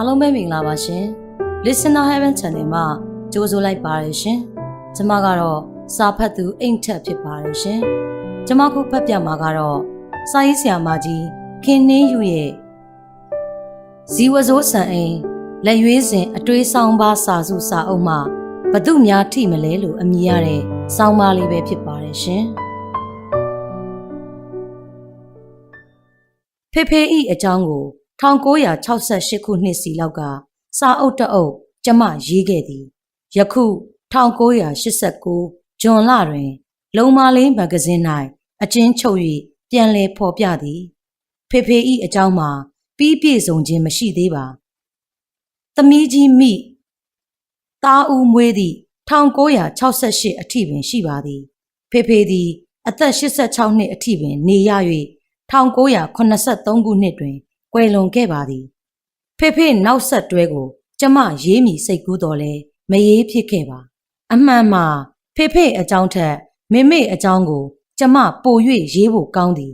အားလုံးပဲမင်္ဂလာပါရှင် Listener Heaven Channel မှာကြိုဆိုလိုက်ပါရရှင်ကျမကတော့စာဖတ်သူအိမ်ထက်ဖြစ်ပါရရှင်ကျမခုဖတ်ပြမှာကတော့စာရေးဆရာမကြီးခင်နှင်းယူရဲ့ဇီဝစိုးဆန်အိမ်လက်ရွေးစဉ်အတွေးဆောင်ပါစာစုစာအုပ်မှာဘသူများထိမလဲလို့အမည်ရတဲ့စောင်းပါလေးပဲဖြစ်ပါတယ်ရှင်ဖေဖေဤအကြောင်းကို 1968ခုနှစ်စီလောက်ကစာအုပ်တအုပ်ကျမရေးခဲ့သည်ယခု1989ဇွန်လတွင် လုံမာလေးမဂ္ဂဇင်း၌အကျဉ်းချုပ်၍ပြန်လည်ဖော်ပြသည် ဖေဖေဤအကြောင်းမှာပြီးပြည့်စုံခြင်းမရှိသေးပါသမီးကြီးမိတာဦးမွေးသည့်1968အထိပင်ရှိပါသည် ဖေဖေသည် အသက်86နှစ်အထိပင်နေရ၍1983ခုနှစ်တွင် ကွယ်လွန်ခဲ့ပါသည်ဖေဖေနောက်ဆက်တွဲကို ကျမရေးမိစိတ်ကူးတော်လဲမရေးဖြစ်ခဲ့ပါ အမှန်မှာဖေဖေအကြောင်းထက်မေမေအကြောင်းကို ကျမပို၍ရေးဖို့ကောင်းသည်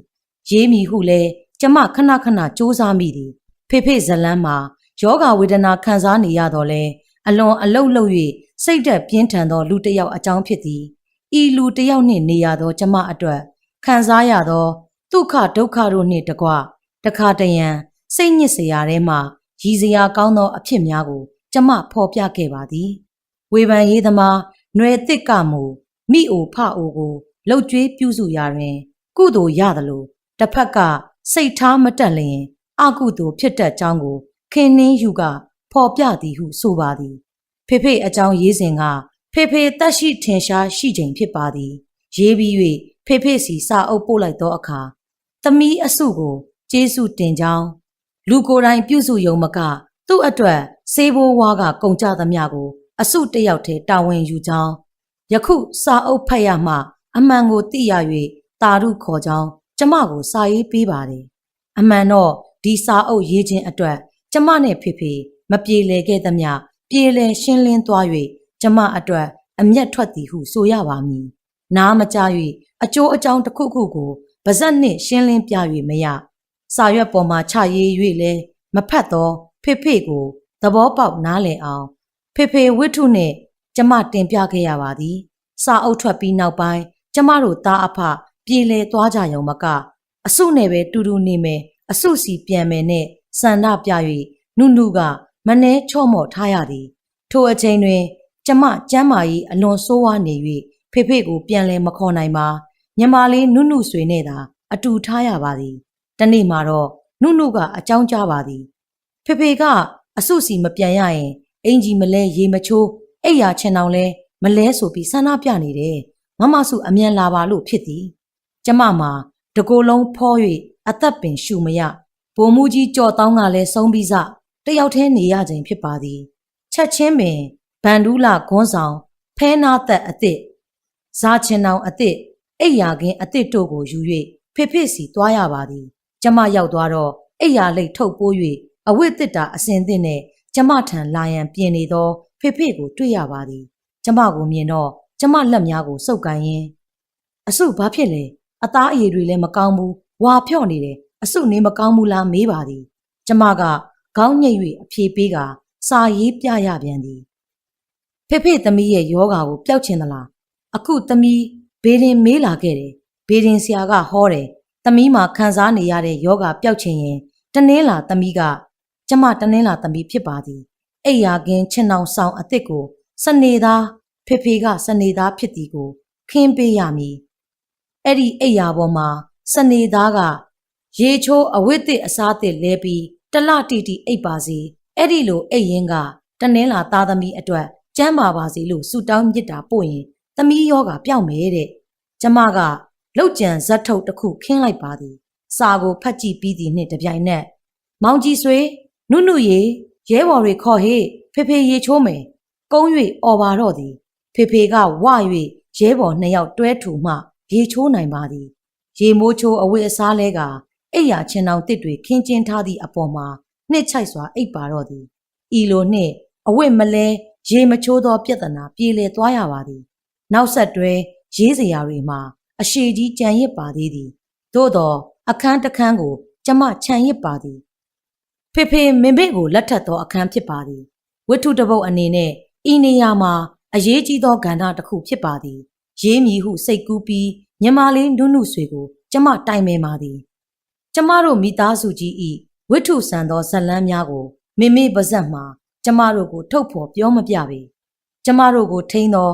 ရေးမိဟုလဲကျမခဏခဏစူးစမ်းမိသည်ဖေဖေဇလန်းမှာယောဂဝေဒနာခံစားနေရတော့လဲအလွန်အလုတ်လုတ်၍စိတ်သက်ပြင်းထန်သောလူတစ်ယောက်အကြောင်းဖြစ်သည်ဤလူတစ်ယောက်နှင့်နေရသောကျမအတွက်ခံစားရသောဒုက္ခဒုက္ခတို့နှင့်တကွတခါတရံ စိတ်ညစ်စရာထဲမှရည်စရာကောင်းသောအဖြစ်များကို ကျမဖော်ပြခဲ့ပါသည်ဝေဖန်ရေးသမားຫນွယ်တစ်ကမူမိအိုဖအိုကိုလှုပ်ကြွေးပြုစုရာတွင် ကုသိုလ်ရသလိုတစ်ဖက်ကစိတ်ထားမတက်လျင်အကုသိုလ်ဖြစ်တတ်ကြောင်းကိုခင်နှင်းယူကဖော်ပြသည်ဟုဆိုပါသည် ဖေဖေအကြောင်းရေးစဉ်ကဖေဖေတက်ရှိထင်ရှားရှိချိန်ဖြစ်ပါသည် ရေးပြီး၍ဖေဖေစီစာအုပ်ပို့လိုက်သောအခါသမီးအစုကိုကျေးဇူးတင်ကြောင်း လူကိုယ်တိုင်ပြုစုယုံမက သူ့အတွက်စေဘိုးဝါကကုန်ကြသမျှကိုအစုတစ်ယောက်တည်းတာဝန်ယူကြောင်းယခုစာအုပ်ဖတ်ရမှ အမှန်ကိုသိရ၍တာရုခေါ်ကြောင်းကျမကိုစာရေးပေးပါတယ်အမှန်တော့ဒီစာအုပ်ရေးခြင်းအတွက်ကျမနဲ့ဖေဖေမပြေလည်ခဲ့သမျှပြေလည်ရှင်းလင်းသွား၍ကျမအတွက်အမျက်ထွက်သည်ဟုဆိုရပါမည်နားမကြ၍အကျိုးအကြောင်းတစ်ခုခုကိုပါဇက်နှင့်ရှင်းလင်းပြ၍မရ စာရွက်ပေါ်မှာချရေး၍လဲမဖတ်တော့ဖေဖေကိုသဘောပေါက်နားလည်အောင် ဖေဖေဝိထုနှင့်ကျမတင်ပြခဲ့ရပါသည်စာအုပ်ထွက်ပြီးနောက်ပိုင်းကျမတို့သားအဖပြေလည်သွားကြရုံမကအစုနဲ့ပဲတူတူနေမယ်အစုစီပြန်မယ်နဲ့ဆန္ဒပြ၍နုနုကမနှဲချော့မော့ထားရသည် ထိုအချိန်တွင် ကျမကျမ်းမာရေးအလွန်ဆိုးဝါးနေ၍ဖေဖေကိုပြန်လဲမခေါ်နိုင်ပါညီမလေးနုနုဆွေနဲ့သာအတူထားရပါသည် တနေ့မှာတော့နုနုကအကြောင်းကြားပါသည်ဖေဖေကအစုစီမပြန်ရရင်အင်ကြီးမလဲရေမချိုးအိပ်ရာချင်အောင်လဲမလဲဆိုပြီးဆန္ဒပြနေတယ်မမစုအမြန်လာပါလို့ဖြစ်သည်ကျမမှာတကိုယ်လုံးဖော၍အသက်ပင်ရှူမရဘုံမူကြီးကြော်တောင်းကလည်းဆုံးပြီးစတယောက်တည်းနေရခြင်းဖြစ်ပါသည်ချက်ချင်းပင်ဗန်ဒူးလာခွန်းဆောင်ဖဲနာသက်အစ်စ်ဇာချင်အောင်အစ်စ်အိယာကင်းအစ်စ်တို့ကိုယူ၍ဖေဖေစီသွားရပါသည် ကျမရောက်သွားတော့အိယာလိတ်ထုတ်ပိုး၍အဝတ်တစ်တာအစင်သင့်နဲ့ကျမထံလာရန်ပြင်နေသောဖေဖေကိုတွေ့ရပါသည်ကျမကိုမြင်တော့ကျမလက်များကိုစုပ်ကိုင်းရင်းအစုဘာဖြစ်လဲအသားအရည်တွေလည်းမကောင်းဘူးဝါဖြော့နေတယ်အစုနေမကောင်းဘူးလားမေးပါသည်ကျမကခေါင်းညိတ်၍အဖြေပေးကစာရေးပြရပြန်သည်ဖေဖေသမီးရဲ့ယောဂါကိုပျောက်ချင်သလားအခုသမီးဘေးရင်မေးလာခဲ့တယ်ဘေးရင်ဆရာကဟောတယ် သမီးမှာခံစားနေရတဲ့ယောဂါပျောက်ချင်ရင်တနင်းလာသမီးကကျမတနင်းလာသမီးဖြစ်ပါသည်အိယာကင်းချင်အောင်ဆောင်အစ်စ်ကိုစနေသားဖေဖေကစနေသားဖြစ်သည်ကိုခင်းပေးရမည်အဲ့ဒီအိယာပေါ်မှာစနေသားကရေချိုးအဝတ်သစ်အစားသစ်လဲပြီးတလတီတီအိပ်ပါစေအဲ့ဒီလိုအိပ်ရင်ကတနင်းလာသားသမီးအတွက်ကျမ်းပါပါစေလို့ဆုတောင်းမြစ်တာပို့ရင်သမီးယောဂပျောက်မယ်တဲ့ကျမက လောက်ကြံဇက်ထုတ်တစ်ခုခင်းလိုက်ပါသည်စာကိုဖတ်ကြည့်ပြီးသည်နှင့်တပြိုင်နက်မောင်ကြီးဆွေနုနုရေရဲဘော်တွေခေါ်ဟေ့ဖေဖေရေချိုးမယ်ကုန်း၍អော်ပါတော့သည်ဖေဖေကဝ၍ရဲဘော်နှစ်ယောက်တွဲထူမှရေချိုးနိုင်ပါသည်ရေမိုးချိုးအဝတ်အစားလဲကအိယာချင်းအောင်တစ်တွေခင်းကျင်းထားသည့်အပေါ်မှာနှစ်ချိုက်စွာအိပ်ပါတော့သည်ဤလိုနှင့်အဝတ်မလဲရေမချိုးသောပြဿနာပြေလည်သွားရပါသည် နောက်ဆက်တွဲရေးစရာတွေမှာ အရှိကြီးကြံရစ်ပါသေးသည်သို့တော့အခန်းတစ်ခန်းကို ကျမခြံရစ်ပါသည်ဖေဖေမင်မေကိုလက်ထပ်သောအခန်းဖြစ်ပါသည်ဝတ္ထုတစ်ပုဒ်အနေနဲ့ဤနေရာမှာအရေးကြီးသောကဏ္ဍတစ်ခုဖြစ်ပါသည်ရေးမည်ဟုစိတ်ကူးပြီးညီမလေးနုနုဆွေကို ကျမတိုင်ပင်ပါသည် ကျမတို့မိသားစုကြီးဤဝိထုဆန်သောဇတ်လန်းများကိုမိမိပါဇက်မှာ ကျမတို့ကို ထုတ်ဖော်ပြောမပြပေကျမတို့ကိုထိန်းသော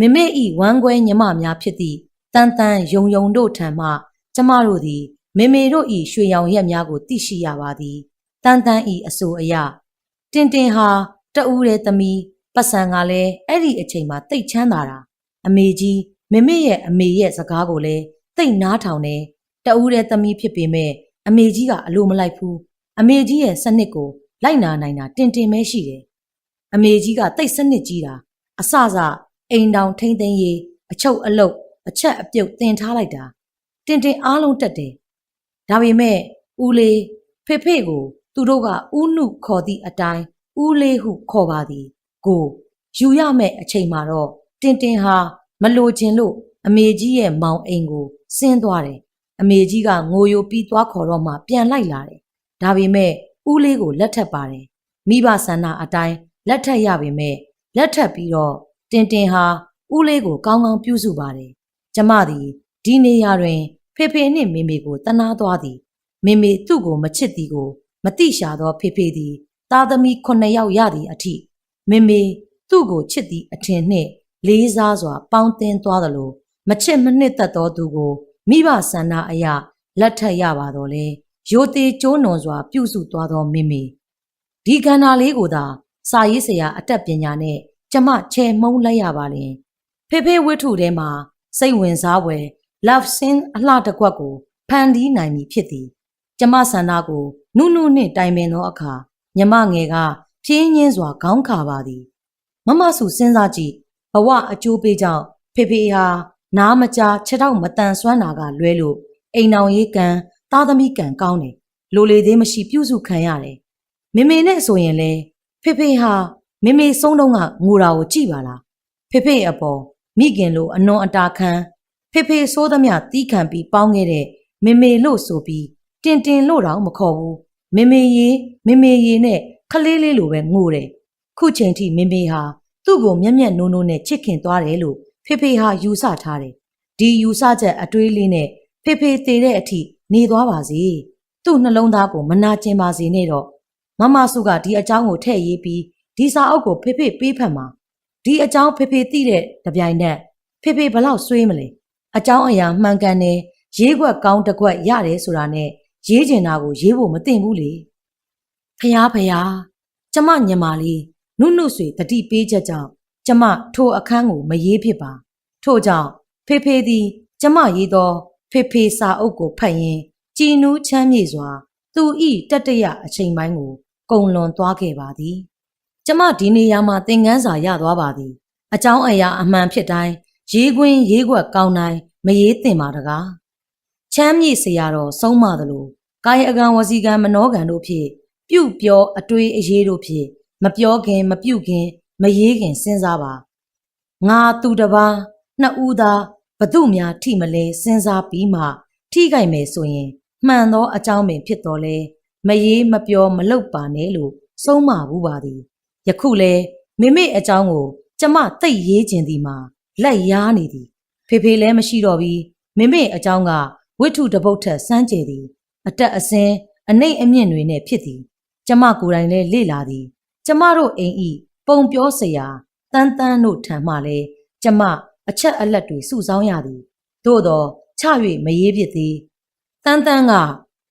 မိမိဤဝမ်းကွဲညီမများဖြစ်သည့် တန်တန်ယုံယုံတို့ထံမှကျမတို့သည်မိမိတို့ဤရွှေရောင်ရက်များကိုသိရှိရပါသည်တန်တန်ဤအဆိုအယတင်တင်ဟာတအူးတဲ့သမီးပတ်စံကလည်းအဲ့ဒီအချိန်မှာတိတ်ချမ်းသာတာအမေကြီးမိမိရဲ့အမေရဲ့စကားကိုလည်းတိတ်နားထောင်တယ်တအူးတဲ့သမီးဖြစ်ပေမဲ့အမေကြီးကအလိုမလိုက်ဘူးအမေကြီးရဲ့စနစ်ကိုလိုက်နာနိုင်တာတင်တင်ပဲရှိတယ်အမေကြီးကတိတ်စနစ်ကြီးတာအစစအိမ်တောင်ထိမ့်သိမ်းရေးအချုပ်အလုတ် အချက်အပြုတ်တင်ထားလိုက်တာတင်တင်အားလုံးတက်တယ်ဒါပေမဲ့ဦးလေးဖေဖေကို သူတို့ကဥနုခေါ်သည့်အတိုင်းဦးလေးဟုခေါ်ပါသည် ကိုယူရမဲ့အချိန်မှာတော့တင်တင်ဟာမလိုချင်လို့အမေကြီးရဲ့မောင်အိမ်ကိုဆင်းသွားတယ်အမေကြီးကငိုယိုပြီးသွားခေါ်တော့မှပြန်လိုက်လာတယ်ဒါပေမဲ့ဦးလေးကိုလက်ထပ်ပါတယ်မိဘဆန္ဒအတိုင်းလက်ထပ်ရပေမဲ့လက်ထပ်ပြီးတော့တင်တင်ဟာဦးလေးကိုကောင်းကောင်းပြုစုပါတယ် ကျမသည်ဒီနေရာတွင် ဖေဖေနှင့်မေမေကိုတနာသွားသည်မေမေသူ့ကိုမချစ်သည်ကိုမတိရှာသောဖေဖေသည်သားသမီးခုနှစ်ယောက်ရသည့်အထိမေမေသူ့ကိုချစ်သည့်အထင်နှင့်လေးစားစွာ ပေါင်းတင်သွားသလိုမချစ်မနှစ်သက်သောသူကိုမိဘဆန္ဒအရလက်ထပ်ရပါတော့လေရိုသေကျိုးနွန်စွာ ပြုစုသွားသောမေမေဒီကန္နာလေးကိုသာစာရေးဆရာအတတ်ပညာနဲ့ကျမချေမှုန်းလိုက်ရပါလင်ဖေဖေဝိထုထဲမှာ စိတ်ဝင်စားဖွယ် love scene အလှတစ်ကွက်ကိုဖန်တီးနိုင်ပြီဖြစ်သည်ကျမဆန္ဒကိုနုနုနှင့်တိုင်ပင်သောအခါညမငယ်ကဖြင်းညင်းစွာခေါင်းခါပါသည်မမစုစဉ်းစားကြည့်ဘဝအကျိုးပေးကြောင့်ဖေဖေဟာနားမကြားခြေထောက်မတန်ဆွမ်းတာကလွဲလို့အိမ်အောင်ရေးကံသားသမီးကံကောင်းတယ်လိုလေသေးမရှိပြုစုခံရတယ်မေမေနဲ့ဆိုရင်လေဖေဖေဟာမေမေဆုံးတော့ကငိုတာကိုကြည့်ပါလားဖေဖေအပေါ် မိခင်လိုအနွန်အတာခံဖေဖေဆိုးသမျှတီးခံပြီးပေါင်းခဲ့တဲ့မေမေလို့ဆိုပြီးတင်တင်လို့တော့မခေါ်ဘူးမေမေရေမေမေရေနဲ့ခလေးလေးလိုပဲငိုတယ်ခုချိန်ထိမေမေဟာသူ့ကိုမျက်မျက်နိုးနိုးနဲ့ချစ်ခင်သွားတယ်လို့ဖေဖေဟာယူဆထားတယ်ဒီယူဆချက်အတွေးလေးနဲ့ဖေဖေတည်တဲ့အထိနေသွားပါစေသူ့နှလုံးသားကိုမနာကျင်ပါစေနဲ့တော့မမစုကဒီအကြောင်းကိုထည့်ရေးပြီးဒီစာအုပ်ကိုဖေဖေပေးဖက်မှာ ဒီအကြောင်းဖေဖေသိတဲ့တပြိုင်နက်ဖေဖေဘလောက်ဆွေးမလဲအကြောင်းအရာမှန်ကန်တယ်ရေးခွက်ကောင်းတစ်ခွက်ရတယ်ဆိုတာနဲ့ရေးကျင်တာကိုရေးဖို့မသင့်ဘူးလေဖျားဖျားကျမညမလေးနုနုဆွေတတိပေးချက်ကြောင့်ကျမထိုအခန်းကိုမရေးဖြစ်ပါထို့ကြောင့်ဖေဖေသည်ကျမရေးသောဖေဖေစာအုပ်ကိုဖတ်ရင်းကြည်နူးချမ်းမြေ့စွာ သူဤတတရအချိန်ပိုင်းကို ကုံလွန်သွားခဲ့ပါသည် ကျမဒီနေရာမှာသင်ခန်းစာရသွားပါသည်အကြောင်းအရာအမှန်ဖြစ်တိုင်းရေးခွင်းရေးခွက်ကောင်းတိုင်းမရေးသင့်ပါတကားချမ်းမြေ့စရာတော့ဆုံးမသလိုကာယအကံဝစီကံမနောကံတို့ဖြင့်ပြုတ်ပြောအတွေးအရေးတို့ဖြင့်မပြောခင်မပြုတ်ခင်မရေးခင်စဉ်းစားပါငါသူတပါနှစ်ဦးသာဘသူများထိမလဲစဉ်းစားပြီးမှထိကြိုက်မယ်ဆိုရင်မှန်သောအကြောင်းပင်ဖြစ်တော်လဲမရေးမပြောမလုပ်ပါနဲ့လို့ဆုံးမဘူးပါသည် ယခုလဲမိမိအကြောင်းကို ကျမသိတ်ရေးခြင်းဒီမှာလက်ရားနေသည်ဖေဖေလည်းမရှိတော့ပြီးမိမိအကြောင်းကဝိထုတပုတ်ထက်စမ်းကြယ်သည် အတက်အစင်းအနှိမ့်အမြင့်တွေနဲ့ဖြစ်သည် ကျမကိုယ်တိုင်လည်းလေ့လာသည် ကျမတို့အိမ်ဤပုံပြောစရာတန်းတန်းတို့ထံမှလည်းကျမအချက်အလက်တွေစုဆောင်းရသည်သို့တော့ချ၍မရေးဖြစ်သည်တန်းတန်းက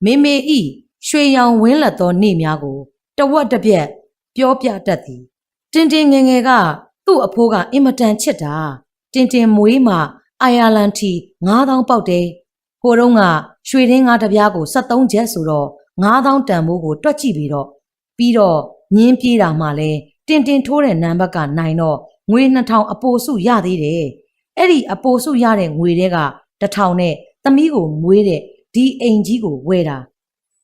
မေမေဤရွှေရောင်ဝင်းလက်သောနေ့များကိုတဝက်တစ်ပြက် ပြောပြတတ်သည်တင်တင်ငယ်ငယ်ကသူ့အဖိုးကအင်မတန်ချစ်တာတင်တင်မွေးမှအိုင်ယာလန်ထီ9000ပေါက်တယ်ဟိုတုန်းကရွှေရင်းငါးတစ်ပြားကို73ချက်ဆိုတော့9000တန်ဖိုးကိုတွက်ကြည့်ပြီးတော့ပြီးတော့ညင်းပြေးတာမှလည်းတင်တင်ထိုးတဲ့နံပါတ်ကနိုင်တော့ငွေ2000အပိုစုရသေးတယ်အဲ့ဒီအပိုစုရတဲ့ငွေတွေက1000နဲ့သမီးကိုမွေးတဲ့ဒီအိမ်ကြီးကိုဝယ်တာ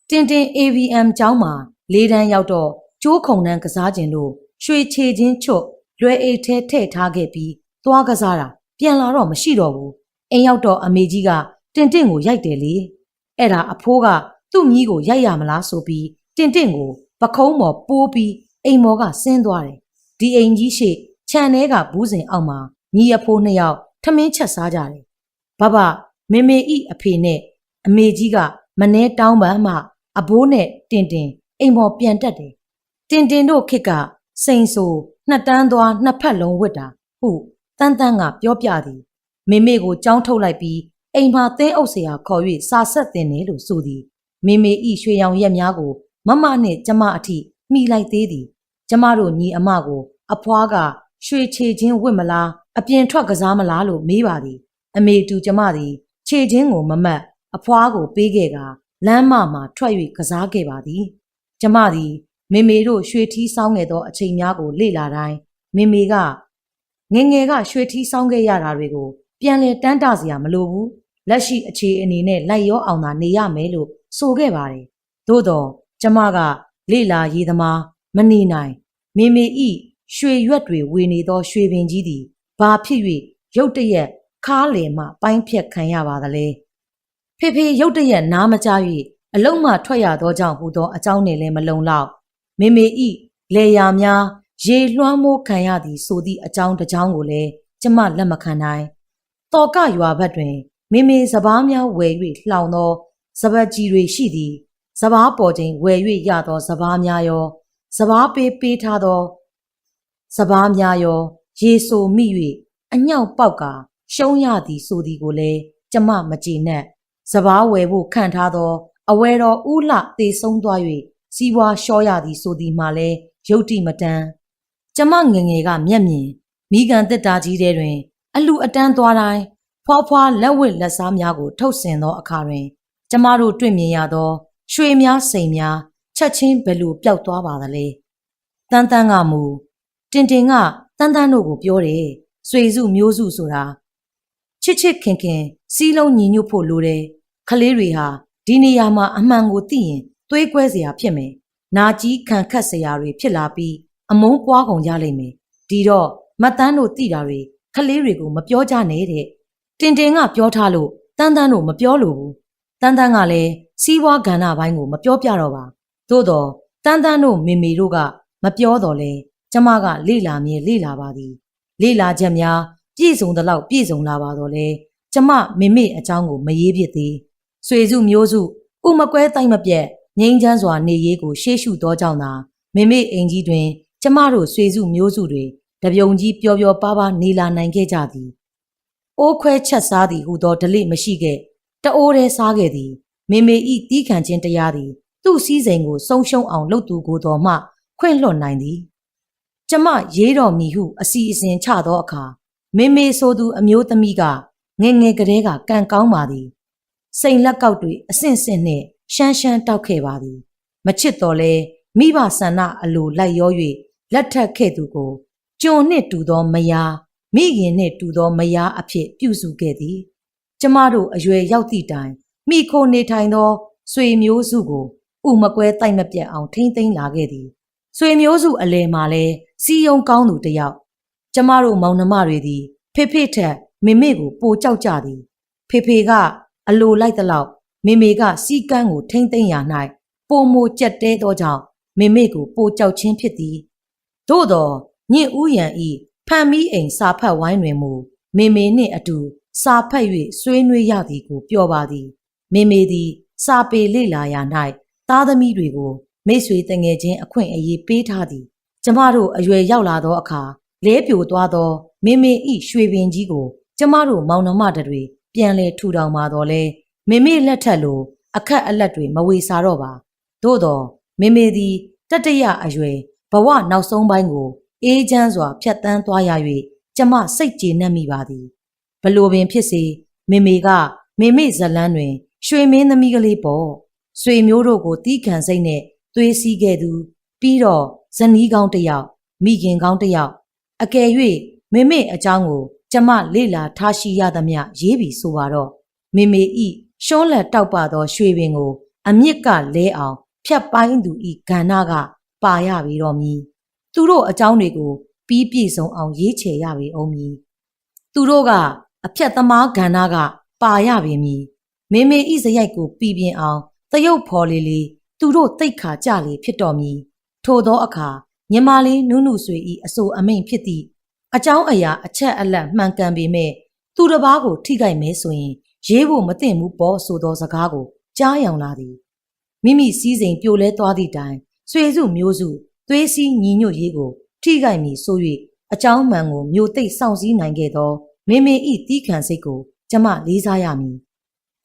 တင်တင် AVM ကျောင်းမှာလေးတန်းရောက်တော့ ကျိုးခုံနှန်းကစားခြင်းလို့ရွှေချေချင်းချွတ်လွယ်အိတ်ထဲထည့်ထားခဲ့ပြီးသွားကစားတာပြန်လာတော့မရှိတော့ဘူးအိမ်ရောက်တော့အမေကြီးကတင်တင့်ကိုရိုက်တယ်လေအဲ့ဒါအဖိုးကသူ့မြီးကိုရိုက်ရမလားဆိုပြီးတင်တင့်ကိုပခုံးပေါ်ပိုးပြီးအိမ်မော်ကဆင်းသွားတယ်ဒီအိမ်ကြီးရှိခြံထဲကဘူးစင်အောက်မှာညီအဖိုးနှစ်ယောက်ထမင်းချက်စားကြတယ်ဘဘမေမေဤအဖေနဲ့အမေကြီးကမနှဲတောင်းပန်မှအဘိုးနဲ့တင်တင်အိမ်ပေါ်ပြန်တက်တယ် တင်တင်တို့ခစ်ကစိန်ဆိုနှစ်တန်းသွားနှစ်ဖက်လုံးဝစ်တာဟုတန်းတန်းကပြောပြသည်မိမေကိုကြောင်းထုတ်လိုက်ပြီးအိမ်မှာသင်းအုပ်ဆရာခေါ်၍စာဆက်တင်တယ်လို့ဆိုသည်မိမေဤရွှေရောင်ရက်များကိုမမနှင့်ကျမအထိမိလိုက်သေးသည်ကျမတို့ညီအမကို အဖွားကရွှေခြေချင်းဝစ်မလားအပြင်ထွက်ကစားမလားလို့မေးပါသည် အမေတူကျမသည်ခြေချင်းကိုမမတ်အဖွားကိုပေးခဲ့ကလမ်းမမှာထွက်၍ကစားခဲ့ပါသည် ကျမသည် မေမေတို့ရွှေထီးဆောင်းခဲ့သောအချိန်များကိုလေ့လာတိုင်းမေမေကငယ်ငယ်ကရွှေထီးဆောင်းခဲ့ရတာတွေကိုပြန်လဲတန်းတစရာမလိုဘူးလက်ရှိအခြေအနေနဲ့လိုက်ရောအောင်သာနေရမယ်လို့ဆိုခဲ့ပါတယ်သို့တော့ကျမကလေ့လာရေးသမားမနေနိုင်မေမေဤရွှေရွက်တွေဝေနေသောရွှေပင်ကြီးသည်ဘာဖြစ်၍ရုတ်တရက်ခါးလေမှပိုင်းဖြတ်ခံရပါသလဲဖေဖေရုတ်တရက်နားမကြ၍အလုံးမှထွက်ရသောကြောင့်ဟူသောအကြောင်းနဲ့လည်းမလုံလောက် မေမေဤလေယာများရေလွှမ်းမိုးခံရသည်ဆိုသည့်အကြောင်းတစ်ကြောင်းကိုလည်းကျမလက်မခံနိုင်တော်ကရွာဘက်တွင် မေမေစပားများဝယ်၍လှောင်သောစပတ်ကြီးတွေရှိသည်စပားပေါ်ချိန်ဝယ်၍ရသောစပားများရောစပားပေးပေးထားသောစပားများရော ရေဆိုမိ၍အညောက်ပေါက်ကရှုံးရသည်ဆိုသည်ကိုလည်းကျမမကြည်နက်စပားဝယ်ဖို့ခံထားသော အဝဲတော်ဥလှသေဆုံးသွား၍ စီးပွားလျှော့ရသည်ဆိုသည်မှလည်းရုတ်တိမတန်းကျမငယ်ငယ်ကမျက်မြင်မိကန်တစ်တာကြီးထဲတွင် အလူအတန်းသွားတိုင်းဖွာဖွာလက်ဝတ်လက်စားများကို ထုတ်ဆင်သောအခါတွင် ကျမတို့တွေ့မြင်ရသော ရွှေများစိန်များချက်ချင်းဘယ်လိုပျောက်သွားပါသလဲတန်းတန်းကမူတင်တင်ကတန်းတန်းတို့ကိုပြောတယ်ဆွေစုမျိုးစုဆိုတာချစ်ချစ်ခင်ခင်စီးလုံးညီညွတ်ဖို့လိုတယ်ခလေးတွေဟာဒီနေရာမှာအမှန်ကိုသိရင် သွေးကွဲစရာဖြစ်မယ်။နာကြီးခံခတ်စရာတွေဖြစ်လာပြီးအမုန်းပွားကုန်ရလိမ့်မယ်။ဒီတော့မတန်းတို့တိတာတွေခလေးတွေကိုမပြောကြနဲ့တဲ့။တင်တင်ကပြောထားလို့တန်းတန်းတို့မပြောလို့ဘူး။တန်းတန်းကလည်းစီးပွားကဏ္ဍဘိုင်းကိုမပြောပြတော့ပါ။သို့တော့တန်းတန်းတို့မေမေတို့ကမပြောတော့လဲကျမကလေ့လာမြဲလေ့လာပါသည်။လေ့လာချက်များပြည့်စုံသလောက်ပြည့်စုံလာပါတော့လဲ။ကျမမေမေအကြောင်းကိုမရေးဖြစ်သေး။ဆွေစုမျိုးစုဥမကွဲတိုင်းမပြက် ငိမ့်ချမ်းစွာနေရေးကိုရှေ့ရှုသောကြောင့်သာမေမေအိမ်ကြီးတွင် ကျမတို့ဆွေစုမျိုးစုတွေတပြုံကြီးပျော်ပျော်ပါးပါးနေလာနိုင်ခဲ့ကြသည်။အိုးခွဲချက်စားသည်ဟုသောဓလေ့မရှိခဲ့တအိုးတည်းစားခဲ့သည်မေမေဤတီးခံခြင်းတရားသည် သူ့စည်းစိမ်ကိုဆုံးရှုံးအောင်လုပ်သူကိုယ်တော်မှ ခွင့်လွှတ်နိုင်သည်။ကျမရေးတော်မီဟုအစီအစဉ်ချသောအခါမေမေဆိုသူအမျိုးသမီးကငယ်ငယ်ကလေးကကံကောင်းပါသည်။စိန်လက်ကောက်တွေအဆင့်ဆင့်နှင့် ရှမ်းရှမ်းတောက်ခဲ့ပါသည်မချစ်တော်လဲမိဘဆန္ဒအလိုလိုက်ရော၍လက်ထပ်ခဲ့သူကိုကျွန်နှင့်တူသောမယားမိခင်နှင့်တူသောမယားအဖြစ်ပြုစုခဲ့သည် ကျမတို့အရွယ်ရောက်သည့်တိုင်မိခိုနေထိုင်သောဆွေမျိုးစုကိုဥမကွဲတိုက်မပြတ်အောင်ထိမ့်သိမ်းလာခဲ့သည်ဆွေမျိုးစုအလယ်မှာလဲစီယုံကောင်းသူတယောက်ကျမတို့မောင်နှမတွေသည် ဖေဖေထက်မေမေကိုပိုကြောက်ကြသည် ဖေဖေကအလိုလိုက်သလောက် မေမေကစီကန်းကိုထိမ့်သိမ့်ရာ၌ပိုမိုကြက်တဲသောကြောင့်မေမေကိုပိုကြောက်ချင်းဖြစ်သည်သို့သောညင့်ဥယံဤဖန်မီအိမ်စာဖတ်ဝိုင်းတွင်မူမေမေနှင့်အတူစာဖတ်၍ဆွေးနွေးရသည်ကိုပြောပါသည်မေမေသည် စာပေလေ့လာရာ၌သားသမီးတွေကိုမိတ်ဆွေတငယ်ချင်းအခွင့်အရေးပေးထားသည်ကျမတို့အရွယ်ရောက်လာသောအခါလဲပြိုသွားသောမေမေဤရွှေပင်ကြီးကို ကျမတို့မောင်နှမတွေပြန်လဲထူထောင်ပါတော့လဲ မေမေလက်ထက်လိုအခက်အလက်တွေမဝေစားတော့ပါသို့တော့မေမေသည်တတရအရွယ်ဘဝနောက်ဆုံးပိုင်းကိုအေးချမ်းစွာဖြတ်တန်းသွားရ၍ကျမစိတ်ကျေနပ်မိပါသည်ဘလို့ပင်ဖြစ်စေမေမေကမေမေဇလန်းတွင် ရွှေမင်းသမီးကလေးပေါ့ဆွေမျိုးတို့ကိုတီးခံစိတ်နဲ့သွေးစည်းခဲ့သူ ပြီးတော့ဇနီးကောင်းတစ်ယောက်မိခင်ကောင်းတစ်ယောက်အကယ်၍မေမေအကြောင်းကို ကျမလေ့လာထားရှိရသမျှရေးပြီးဆိုပါတော့မေမေဤ ရှောလက်တောက်ပသောရွှေပင်ကို အမြစ်ကလဲအောင်ဖြတ်ပိုင်းသူဤကဏ္ဍကပါရပြီတော့မည်သူတို့အကြောင်းတွေကို ပြီးပြည့်စုံအောင်ရေးချယ်ရပြီအောင်မည်သူတို့ကအဖြတ်သမားကဏ္ဍကပါရပြီမည်မေမေဤစရိုက်ကိုပြည်ပြင်းအောင်တရုတ်ဖော်လေးလေးသူသူတို့တိတ်ခါကြလေဖြစ်တော်မူထိုသောအခါညီမလေးနုနုဆွေဤအဆိုအမိန်ဖြစ်သည့်အကြောင်းအရာအချက်အလက်မှန်ကန်ပေမဲ့သူတစ်ပါးကိုထိခိုက်မဲဆိုရင် ရေးဖို့မသင့်ဘူးပေါ့ဆိုသောစကားကိုကြားယောင်လာသည်မိမိစည်းစိမ်ပြိုလဲသွားသည့်တိုင်ဆွေစုမျိုးစုသွေးစည်းညီညွတ်ရေးကို ထိခိုက်မည်ဆို၍အကြောင်းမှန်ကိုမျိုးသိပ်စောင့်စည်းနိုင်ခဲ့သောမေမေဤတီးခံစိတ်ကိုကျမလေးစားရမည်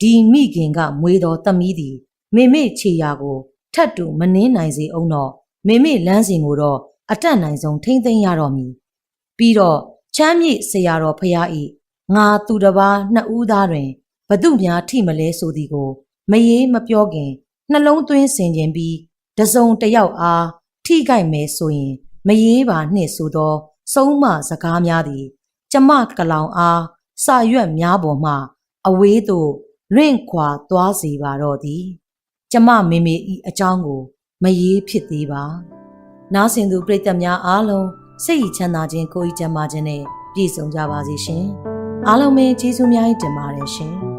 ဒီမိခင်ကမွေးသောသမီးသည်မေမေခြေရာကိုထတ်တူမနှင်းနိုင်စေအောင်တော့မေမေလမ်းစဉ်ကိုတော့အတက်နိုင်ဆုံးထိမ့်သိမ်းရတော့မည်ပြီးတော့ချမ်းမြေ့ဆရာတော်ဖရာဤငါသူတစ်ပါးနှစ်ဦးသားတွင် ဘသူများထိမလဲဆိုသည်ကို မရေးမပြောခင်နှလုံးသွင်းဆင်ခြင်ပြီးတစုံတစ်ယောက်အားထိခိုက်မယ်ဆိုရင် မရေးပါနှင့်ဆိုသော ဆုံးမစကားများသည် ကျမကလောင်အားစာရွက်များပေါ်မှအဝေးသို့လွင့်ခွာသွားစေပါတော့သည် ကျမမေမေဤအကြောင်းကို မရေးဖြစ်သေးပါ နားဆင်သူပရိသတ်များအားလုံးစိတ်ဤချမ်းသာခြင်းကိုယ်ဤကျန်းမာခြင်းနဲ့ပြည့်စုံကြပါစေရှင်အားလုံးပဲကျေးဇူးများကြီးတင်ပါတယ်ရှင်